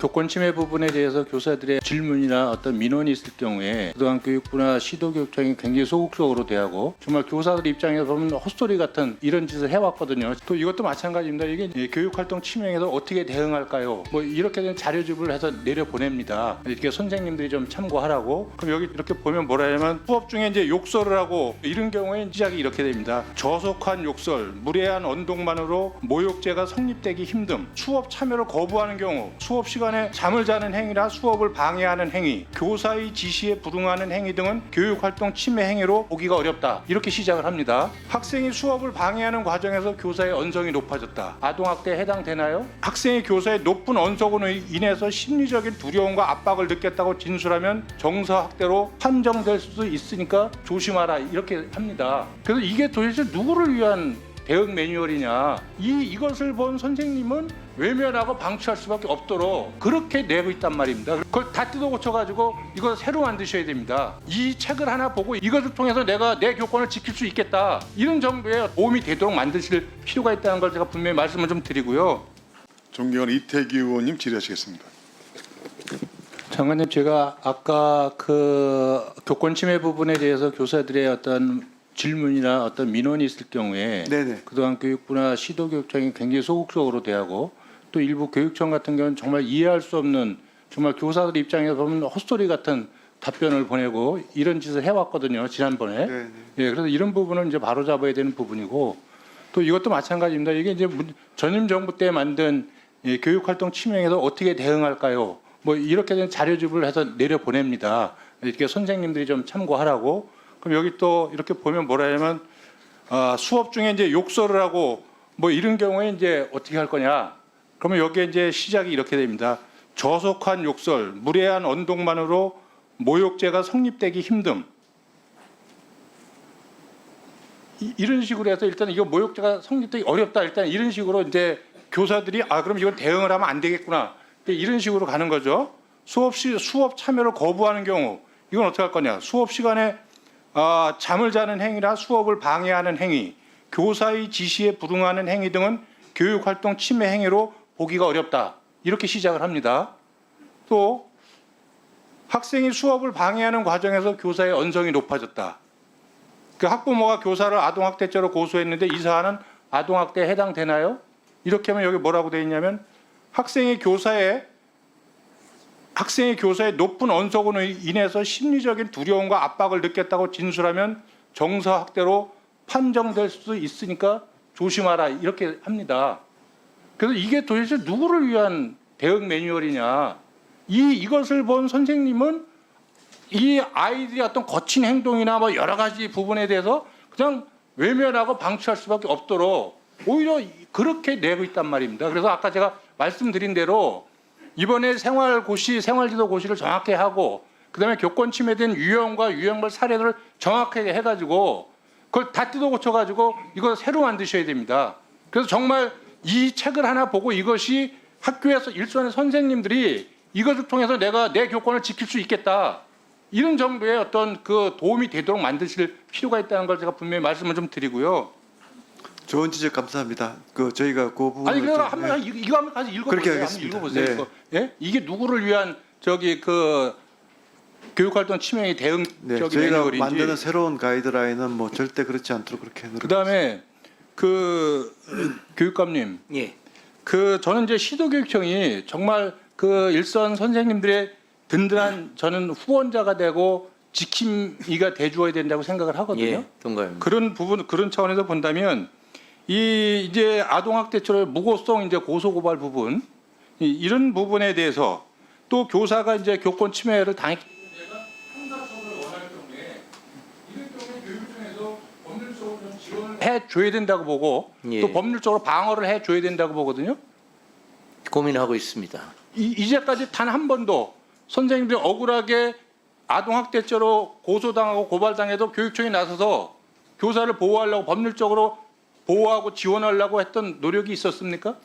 교권 침해 부분에 대해서 교사들의 질문이나 어떤 민원이 있을 경우에 고등교육부나 시도교육청이 굉장히 소극적으로 대하고 정말 교사들 입장에서 보면 헛소리 같은 이런 짓을 해왔거든요. 또 이것도 마찬가지입니다. 이게 이 교육활동 침해에서 어떻게 대응할까요? 뭐 이렇게 된 자료집을 해서 내려 보냅니다. 이렇게 선생님들이 좀 참고하라고. 그럼 여기 이렇게 보면 뭐라 하냐면 수업 중에 이제 욕설을 하고 이런 경우에 시작이 이렇게 됩니다. 저속한 욕설, 무례한 언동만으로 모욕죄가 성립되기 힘듦, 수업 참여를 거부하는 경우, 수업 시간 에 잠을 자는 행위나 수업을 방해하는 행위, 교사의 지시에 불응하는 행위 등은 교육활동 침해 행위로 보기가 어렵다. 이렇게 시작을 합니다. 학생이 수업을 방해하는 과정에서 교사의 언성이 높아졌다. 아동학대에 해당되나요? 학생이 교사의 높은 언성으로 인해서 심리적인 두려움과 압박을 느꼈다고 진술하면 정서학대로 판정될 수도 있으니까 조심하라. 이렇게 합니다. 그래서 이게 도대체 누구를 위한 대응 매뉴얼이냐 이 이것을 본 선생님은 외면하고 방치할 수밖에 없도록 그렇게 내고 있단 말입니다. 그걸 다 뜯어 고쳐가지고 이거 새로 만드셔야 됩니다. 이 책을 하나 보고 이것을 통해서 내가 내 교권을 지킬 수 있겠다 이런 정도의 도움이 되도록 만드실 필요가 있다는 걸 제가 분명히 말씀을 좀 드리고요. 존경하는 이태기 의원님 질의하시겠습니다. 장관님 제가 아까 그 교권 침해 부분에 대해서 교사들의 어떤 질문이나 어떤 민원이 있을 경우에 네네. 그동안 교육부나 시도 교육청이 굉장히 소극적으로 대하고 또 일부 교육청 같은 경우는 정말 이해할 수 없는 정말 교사들 입장에서 보면 헛소리 같은 답변을 보내고 이런 짓을 해왔거든요 지난번에 네네. 예 그래서 이런 부분은 이제 바로 잡아야 되는 부분이고 또 이것도 마찬가지입니다 이게 이제 문- 전임 정부 때 만든 예, 교육 활동 침해에서 어떻게 대응할까요 뭐 이렇게 된 자료집을 해서 내려 보냅니다 이렇게 선생님들이 좀 참고하라고 그럼 여기 또 이렇게 보면 뭐라 하냐면 아, 수업 중에 이제 욕설을 하고 뭐 이런 경우에 이제 어떻게 할 거냐? 그러면 여기에 이제 시작이 이렇게 됩니다. 저속한 욕설, 무례한 언동만으로 모욕죄가 성립되기 힘듦. 이, 이런 식으로 해서 일단 이거 모욕죄가 성립되기 어렵다. 일단 이런 식으로 이제 교사들이 아 그럼 이건 대응을 하면 안 되겠구나. 이런 식으로 가는 거죠. 수업 시 수업 참여를 거부하는 경우 이건 어떻게 할 거냐? 수업 시간에 아, 잠을 자는 행위나 수업을 방해하는 행위, 교사의 지시에 불응하는 행위 등은 교육활동 침해 행위로 보기가 어렵다. 이렇게 시작을 합니다. 또 학생이 수업을 방해하는 과정에서 교사의 언성이 높아졌다. 그 학부모가 교사를 아동학대죄로 고소했는데 이 사안은 아동학대에 해당되나요? 이렇게 하면 여기 뭐라고 되어 있냐면 학생이 교사의 학생이 교사의 높은 언성으로 인해서 심리적인 두려움과 압박을 느꼈다고 진술하면 정서학대로 판정될 수도 있으니까 조심하라 이렇게 합니다. 그래서 이게 도대체 누구를 위한 대응 매뉴얼이냐? 이 이것을 본 선생님은 이 아이들이 어떤 거친 행동이나 뭐 여러 가지 부분에 대해서 그냥 외면하고 방치할 수밖에 없도록 오히려 그렇게 내고 있단 말입니다. 그래서 아까 제가 말씀드린 대로 이번에 생활고시, 생활지도 고시를 정확히 하고 그다음에 교권 침해된 유형과 유형별 사례를 정확하게 해가지고 그걸 다 뜯어 고쳐가지고 이거 새로 만드셔야 됩니다. 그래서 정말 이 책을 하나 보고 이것이 학교에서 일선의 선생님들이 이것을 통해서 내가 내 교권을 지킬 수 있겠다. 이런 정도의 어떤 그 도움이 되도록 만드실 필요가 있다는 걸 제가 분명히 말씀을 좀 드리고요. 좋은 지적 감사합니다. 그 저희가 그 부분을 아니 그래서 좀, 한번 이거, 이거 한번 가서 읽어보세요. 한번 하겠습니다. 읽어보세요. 네. 이거. 예? 이게 누구를 위한 저기 그 교육활동 침해의 네, 대응적인 저희가 매뉴얼인지. 만드는 새로운 가이드라인은 뭐 절대 그렇지 않도록 그렇게 노력. 그다음에 그 교육감님, 예. 그 저는 이제 시도교육청이 정말 그 일선 선생님들의 든든한 저는 후원자가 되고 지킴이가 돼주어야 된다고 생각을 하거든요. 예. 동감입니다. 그런 부분 그런 차원에서 본다면 이 이제 아동학대처의 무고성 이제 고소고발 부분 이, 이런 부분에 대해서 또 교사가 이제 교권 침해를 좀 지원을 해줘야 된다고 보고 예. 또 법률적으로 방어를 해 줘야 된다고 보거든요. 고민하고 있습니다. 이, 이제까지 단 한 번도 선생님들이 억울하게 아동학대죄로 고소당하고 고발당해도 교육청이 나서서 교사를 보호하려고 법률적으로 보호하고 지원하려고 했던 노력이 있었습니까?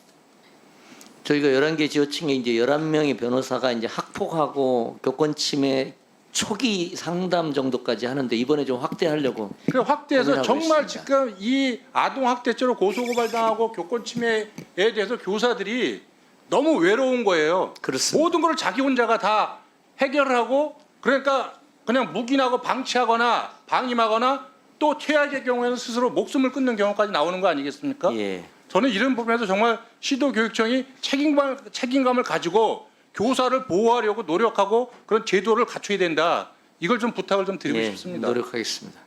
저희가 11개 지호층에 이제 11명의 변호사가 이제 학폭하고 교권 침해 초기 상담 정도까지 하는데 이번에 좀 확대하려고 그 확대해서 정말 있습니다. 지금 이 아동 학대죄로 고소고발당하고 교권 침해에 대해서 교사들이 너무 외로운 거예요. 그렇습니다. 모든 걸 자기 혼자가 다 해결하고 그러니까 그냥 묵인하고 방치하거나 방임하거나 또 최악의 경우에는 스스로 목숨을 끊는 경우까지 나오는 거 아니겠습니까? 예. 저는 이런 부분에서 정말 시도 교육청이 책임감, 책임감을 가지고 교사를 보호하려고 노력하고 그런 제도를 갖춰야 된다. 이걸 좀 부탁을 좀 드리고 예, 싶습니다. 노력하겠습니다.